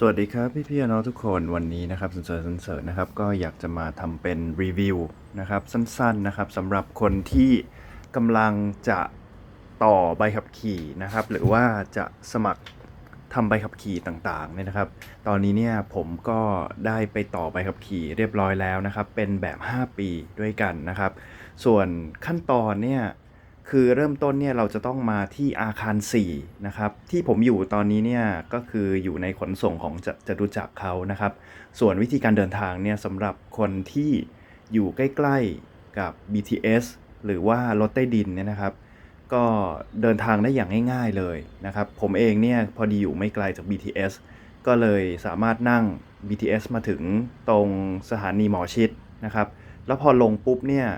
สวัสดีครับพี่พี่น้องทุกคนวันนี้นะครับสันเสริญสันเสริญนะครับก็อยากจะมาทำเป็นรีวิวนะครับสั้นๆนะครับสำหรับคนที่กำลังจะต่อใบขับขี่นะครับ หรือว่าจะสมัครทำใบขับขี่ต่างๆเนี่ยนะครับ ตอนนี้เนี่ยผมก็ได้ไปต่อใบขับขี่เรียบร้อยแล้วนะครับ เป็นแบบ 5 ปีด้วยกันนะครับ ส่วนขั้นตอนเนี่ย คือเริ่มต้นเนี่ยเราจะต้องมาที่อาคาร 4 นะครับ ที่ผมอยู่ตอนนี้เนี่ยก็คืออยู่ในขนส่งของจะจะรู้จักเขานะครับ ส่วนวิธีการเดินทางเนี่ยสำหรับคนที่อยู่ใกล้ๆกับ BTS หรือว่ารถใต้ดินเนี่ยนะครับ ก็เดินทางได้อย่างง่ายๆเลยนะครับ ผมเองเนี่ยพอดีอยู่ไม่ไกลจาก BTS ก็เลยสามารถนั่ง BTS มาถึงตรงสถานีหมอชิดนะครับ แล้วพอลงปุ๊บเนี่ย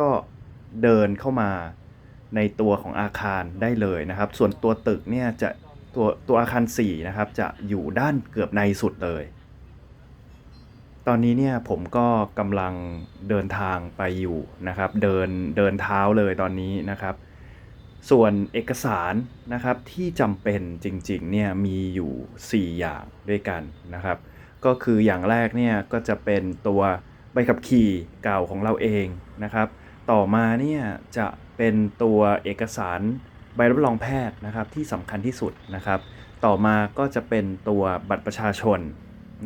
ก็เดินเข้ามา ในตัวของอาคารได้เลยนะครับ ส่วนตัวตึกเนี่ยจะตัวตัวอาคาร4นะครับจะอยู่ด้านเกือบในสุดเลย ตอนนี้เนี่ยผมก็กำลังเดินทางไปอยู่นะครับ เดินเดินเท้าเลยตอนนี้นะครับ ส่วนเอกสารนะครับที่จำเป็นจริงๆเนี่ยมีอยู่ 4 อย่างด้วยกันนะครับ ก็คืออย่างแรกเนี่ยก็จะเป็นตัวใบขับขี่เก่าของเราเองนะครับ ต่อมาเนี่ยจะ เป็นตัวเอกสารใบรับรองแพทย์นะครับที่สำคัญที่สุดนะครับ ต่อมาก็จะเป็นตัวบัตรประชาชน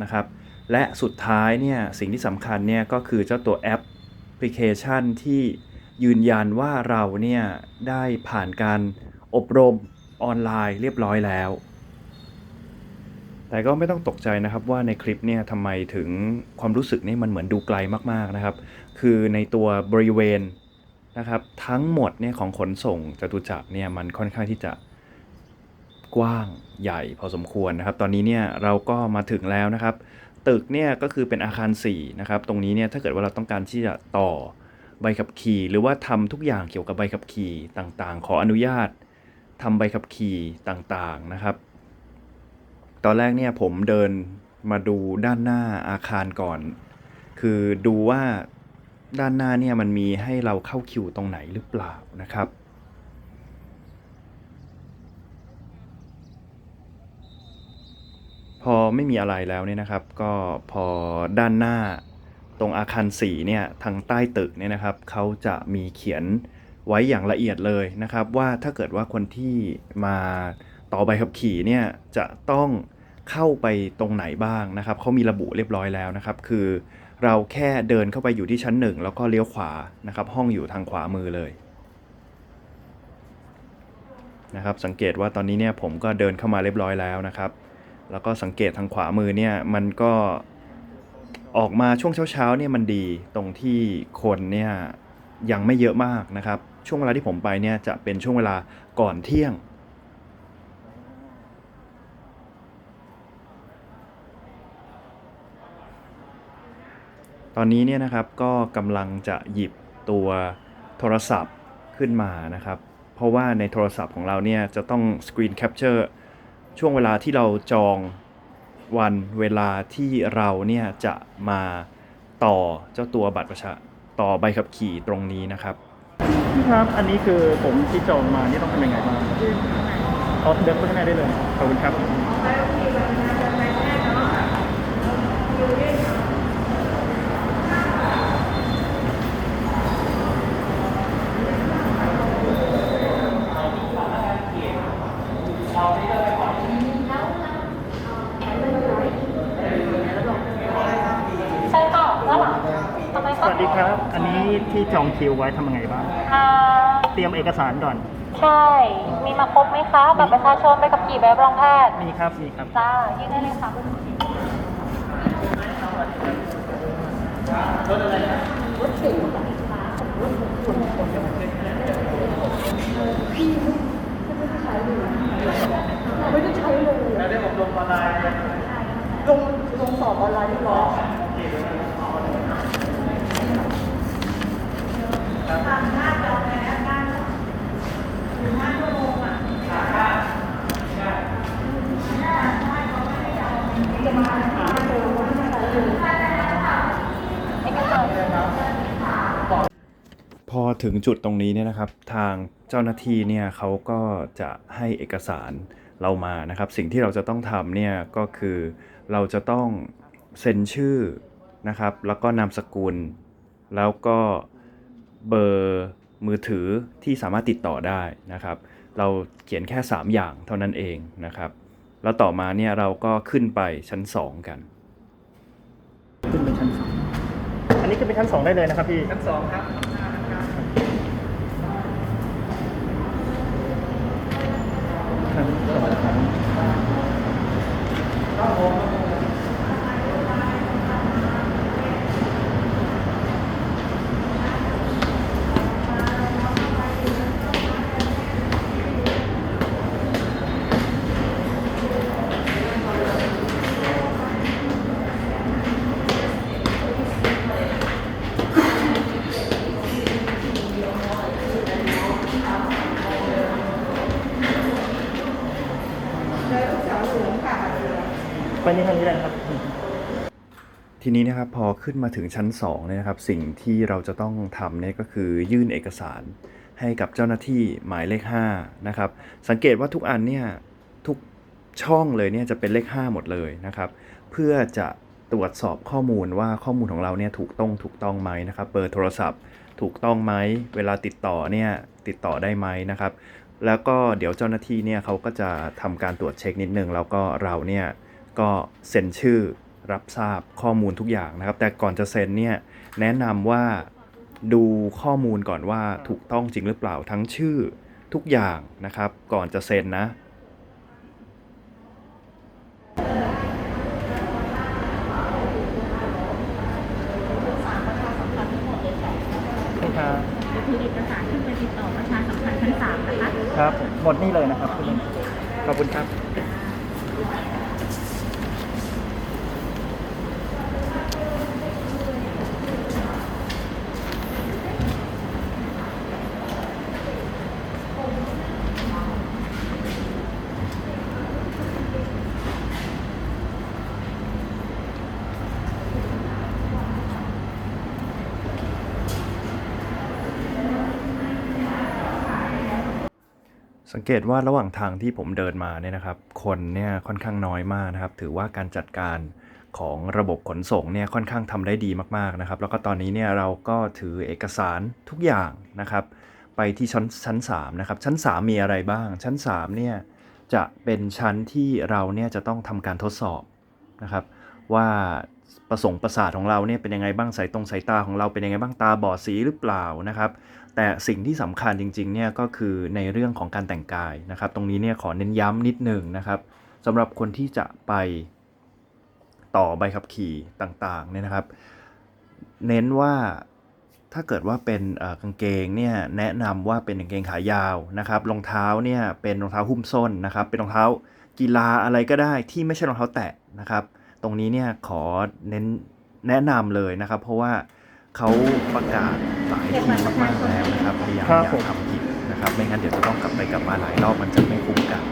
นะครับ และสุดท้ายเนี่ยสิ่งที่สำคัญเนี่ยก็คือเจ้าตัวแอปพลิเคชันที่ยืนยันว่าเราเนี่ยได้ผ่านการอบรมออนไลน์เรียบร้อยแล้ว แต่ก็ไม่ต้องตกใจนะครับว่าในคลิปเนี่ยทำไมถึงความรู้สึกนี่มันเหมือนดูไกลมากๆนะครับ คือในตัวบริเวณ นะครับทั้งหมดเนี่ยของขนส่งจตุจักรเนี่ยมันค่อนข้างที่จะกว้างใหญ่พอสมควรนะครับ ตอนนี้เนี่ยเราก็มาถึงแล้วนะครับ ตึกเนี่ยก็คือเป็นอาคาร4นะครับตรงนี้เนี่ยถ้าเกิดว่าเราต้องการที่จะต่อใบขับขี่ หรือว่าทำทุกอย่างเกี่ยวกับใบขับขี่ต่างๆ ขออนุญาตทำใบขับขี่ต่างๆนะครับ ตอนแรกเนี่ยผมเดินมาดูด้านหน้าอาคารก่อน คือดูว่า ด้านหน้าเนี่ยมันมีให้เราเข้าคิวตรงไหนหรือเปล่านะครับ พอไม่มีอะไรแล้วเนี่ยนะครับ ก็พอด้านหน้าตรงอาคารสีเนี่ยทางใต้ตึกเนี่ยนะครับเขาจะมีเขียนไว้อย่างละเอียดเลยนะครับ ว่าถ้าเกิดว่าคนที่มาต่อใบขับขี่เนี่ยจะต้อง เข้าไปตรงไหนบ้างนะครับเขามีระบุเรียบร้อยแล้วนะครับ คือเราแค่เดินเข้าไปอยู่ที่ชั้นหนึ่งแล้วก็เลี้ยวขวานะครับ ห้องอยู่ทางขวามือเลยนะครับสังเกตว่าตอนนี้เนี่ยผมก็เดินเข้ามาเรียบร้อยแล้วนะครับ แล้วก็สังเกตทางขวามือเนี่ยมันก็ออกมาช่วงเช้าๆเนี่ยมันดีตรงที่คนเนี่ยยังไม่เยอะมากนะครับ ช่วงเวลาที่ผมไปเนี่ยจะเป็นช่วงเวลาก่อนเที่ยง ตอนนี้เนี่ยนะครับก็กำลังจะหยิบตัวโทรศัพท์ขึ้นมานะครับ เพราะว่าในโทรศัพท์ของเราเนี่ยจะต้องสกรีนแคปเจอร์ช่วงเวลาที่เราจองวันเวลาที่เราเนี่ยจะมาต่อเจ้าตัวบัตรประชาต่อใบขับขี่ตรงนี้นะครับพี่ครับ อันนี้คือผมที่จองมานี่ต้องทำยังไงบ้างเอาเดินเข้าข้างในได้เลยขอบคุณครับ ใช่ค่ะด้านหลังทำไมสคะวัสดีครับ อันนี้ที่จองคิวไว้ทำยังไงบ้าง อ่าเตรียมเอกสารก่อน ใช่ มีมาครบไหมคะบัตรประชาชนใบขับขี่ใบรับรองแพทย์มีครับ มีครับ จ้ายื่นได้เลยค่ะเอกสาร พอถึงจุดตรงนี้เนี่ยนะครับ ทางเจ้าหน้าที่เนี่ยเขาก็จะให้เอกสารเรามานะครับ สิ่งที่เราจะต้องทำเนี่ยก็คือเราจะต้องเซ็นชื่อนะครับ แล้วก็นามสกุล แล้วก็เบอร์มือถือที่สามารถติดต่อได้นะครับ เราเขียนแค่ 3 อย่างเท่านั้นเองนะครับ แล้วต่อมาเนี่ยเราก็ขึ้นไปชั้น 2 กัน ขึ้นไปชั้นสองอันนี้ขึ้นไปชั้นสองได้เลยนะครับพี่ ชั้นสองครับ ชั้นสอง ไปนี่ทางนี้เลยครับ ทีนี้นะครับพอขึ้นมาถึงชั้น2เนี่ยนะครับ สิ่งที่เราจะต้องทำเนี่ยก็คือยื่นเอกสารให้กับเจ้าหน้าที่หมายเลข5นะครับ สังเกตว่าทุกอันเนี่ยทุกช่องเลยเนี่ยจะเป็นเลข 5 หมดเลยนะครับ เพื่อจะตรวจสอบข้อมูลว่าข้อมูลของเราเนี่ยถูกต้องถูกต้องไหมนะครับ เบอร์โทรศัพท์ถูกต้องไหม เวลาติดต่อเนี่ยติดต่อได้ไหมนะครับ แล้วก็เดี๋ยวเจ้าหน้าที่เนี่ยเขาก็จะทำการตรวจเช็คนิดนึงแล้วก็เราเนี่ย ก็เซ็นชื่อรับทราบข้อมูลทุกอย่างนะครับ แต่ก่อนจะเซ็นเนี่ยแนะนำว่าดูข้อมูลก่อนว่าถูกต้องจริงหรือเปล่าทั้งชื่อทุกอย่างนะครับ ก่อนจะเซ็นนะนี่ครับก็คือเอกสารขึ้นไปติดต่อประชาสัมพันธ์ชั้นสามนะคะ ครับผมหมดนี่เลยนะครับคุณลุงขอบคุณครับ สังเกตว่าระหว่างทางที่ผมเดินมาเนี่ยนะครับ คนเนี่ยค่อนข้างน้อยมากนะครับ ถือว่าการจัดการของระบบขนส่งเนี่ยค่อนข้างทำได้ดีมากๆนะครับ แล้วก็ตอนนี้เนี่ยเราก็ถือเอกสารทุกอย่างนะครับ ไปที่ชั้นชั้น3นะครับ ชั้น 3 มีอะไรบ้าง ชั้น3เนี่ยจะเป็นชั้นที่เราเนี่ยจะต้องทำการทดสอบนะครับ ว่า ประสงค์ประสาทของเราเนี่ยเป็นยังไงบ้างสายตรงสายตาของเราเป็นยังไงบ้างตาบอดสีหรือเปล่านะครับ แต่สิ่งที่สำคัญจริงๆเนี่ยก็คือในเรื่องของการแต่งกายนะครับ ตรงนี้เนี่ยขอเน้นย้ำนิดหนึ่งนะครับสำหรับคนที่จะไปต่อใบขับขี่ต่างๆเนี่ยนะครับ เน้นว่าถ้าเกิดว่าเป็นกางเกงเนี่ยแนะนำว่าเป็นกางเกงขายาวนะครับรองเท้าเนี่ยเป็นรองเท้าหุ้มส้นนะครับ เป็นรองเท้ากีฬาอะไรก็ได้ที่ไม่ใช่รองเท้าแตะนะครับ ตรงนี้เนี่ยขอเน้นแนะนำเลยนะครับ เพราะว่าเขาประกาศหลายทีมากๆแล้วนะครับพยายามครับอย่าผมทำผิดนะครับ ไม่งั้นเดี๋ยวจะต้องกลับไปกลับมาหลายรอบมันจะไม่คุ้มกัน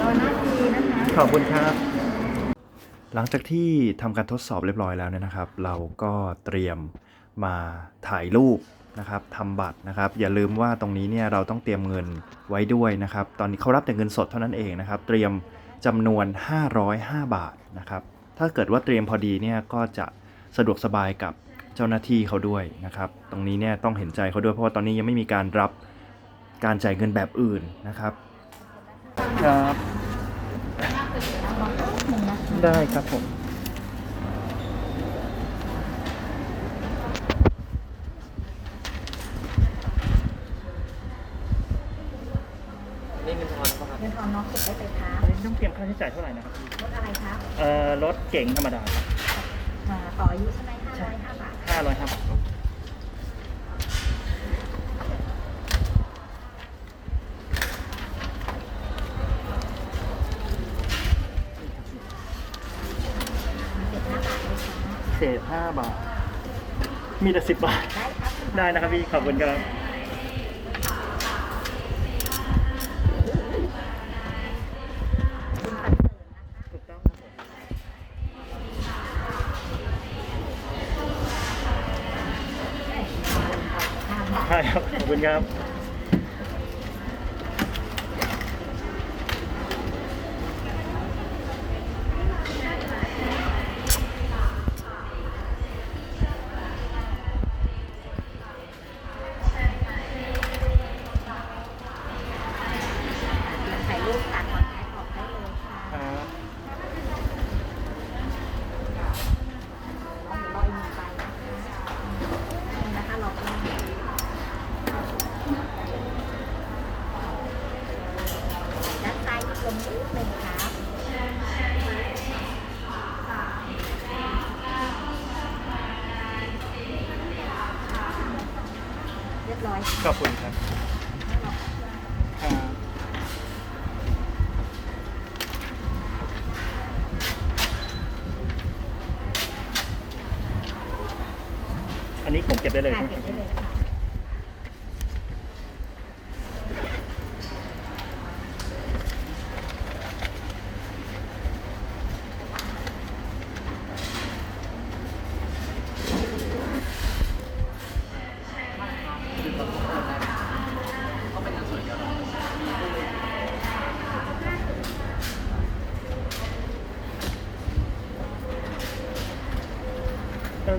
รอหน้าทีนะคะขอบคุณครับ หลังจากที่ทำการทดสอบเรียบร้อยแล้วเนี่ยนะครับ เราก็เตรียมมาถ่ายรูป นะครับทำบัตรนะครับ อย่าลืมว่าตรงนี้เนี่ยเราต้องเตรียมเงินไว้ด้วยนะครับ ตอนนี้เขารับแต่เงินสดเท่านั้นเองนะครับ เตรียมจำนวน 505 บาทนะครับ ถ้าเกิดว่าเตรียมพอดีเนี่ยก็จะสะดวกสบายกับเจ้าหน้าที่เขาด้วยนะครับ ตรงนี้เนี่ยต้องเห็นใจเขาด้วยเพราะว่าตอนนี้ยังไม่มีการรับการจ่ายเงินแบบอื่นนะครับ ครับ ได้ครับผม นี่เงินทอนป่ะครับ เงินทอนน้องเก็บได้เลยคะ อันนี้ต้องเตรียมค่าใช้จ่ายเท่าไหร่ นะครับรถอะไรคะเอ่อรถเก๋งธรรมดาครับอ่าต่ออายุใช่ไหมห้าร้อยห้าบาทห้าร้อยครับเจ็ดห้าบาทเลยค่ะเศษห้าบาท มีแต่สิบบาท ได้ครับ ได้นะครับพี่ ขอบคุณครับ ครับ ขอบคุณครับ ถ่ายรูปตัดคอนแทคออกได้เลยค่ะ ครับ น้องอยู่รออีกหนึ่งใบนะคะนะคะรอแป๊บนึงด้านซ้ายลงนิดนึงครับเรีย บร้อยขอบคุณครับครับอันนี้ผมเก็บได้เลยค่ะใช่ไหม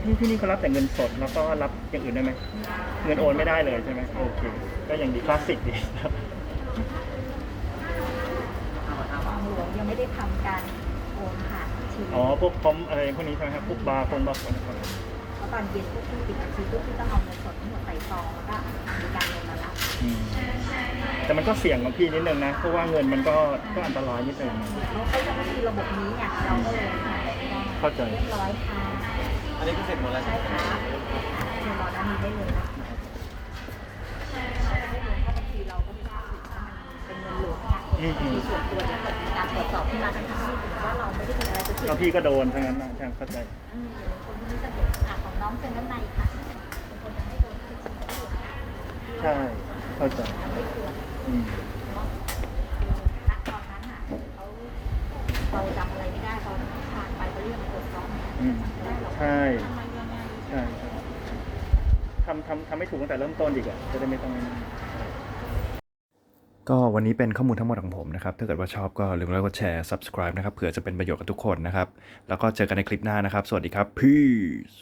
ที่ที่นี่เขารับแต่เงินสด แล้วก็รับอย่างอื่นได้ไหมเงินโอนไม่ได้เลยใช่ไหมโอเค ก็ยังดีคลาสสิกดีครับของหลวงยังไม่ได้ทำการโอนผ่านบัญชีอ๋อพวกพร้อมอะไรพวกนี้ใช่ไหมครับพวกบาร์คงบาร์คนนะครับเพราะตอนเย็นพวกที่ปิดบัญชีพวกที่ต้องเอาเงินสดทั้งหมดใส่ซองแล้วก็มีการเงินมารับอืมแต่มันก็เสี่ยงของพี่นิดนึงนะเพราะว่าเงินมันก็ก็อันตรายนิดนึง เขาเขาจะไม่มีระบบนี้ไงเราก็เลยค่ะ เข้าใจ เรียบร้อยค่ะอันนี้ก็เสร็จหมดแล้วใช่ครับเดี๋ยวรอด้านนี้ได้เลยนะคะถ้าบัญชีเราก็ไม่ได้ถ้ามันเป็นเงินหลวงเนี่ยอืมอืม มีส่วนตัวเนี่ยเกิดมีการตรวจสอบขึ้นมาทั้งที่ถือว่าเราไม่ได้มีอะไรจะเกี่ยแล้ววพี่ก็โดนทั้งนั้นนะใช่เข้าใจ อืมคนที่นี่จะเห็นอะของน้องเป็นด้านในค่ะบางคนจะให้โดนคือชิ้นที่เหลือนะใช่ เข้าใจไม่ควร อืม ณตอนนั้นอะเขาเราจำอะไรไม่ได้ตอนผ่านไปก็เรื่องตรวจสอบเนี่ย อืม จำไม่ได้หรอก ใช่ทำไมยังไงใช่ทำทำทำไม่ถูกตั้งแต่เริ่มต้นดีกว่าจะได้ไม่ต้องก็วันนี้เป็นข้อมูลทั้งหมดของผมนะครับ ถ้าเกิดว่าชอบก็ลืมแล้วก็แชร์ subscribe นะครับ เผื่อจะเป็นประโยชน์กับทุกคนนะครับ แล้วก็เจอกันในคลิปหน้านะครับ สวัสดีครับ peace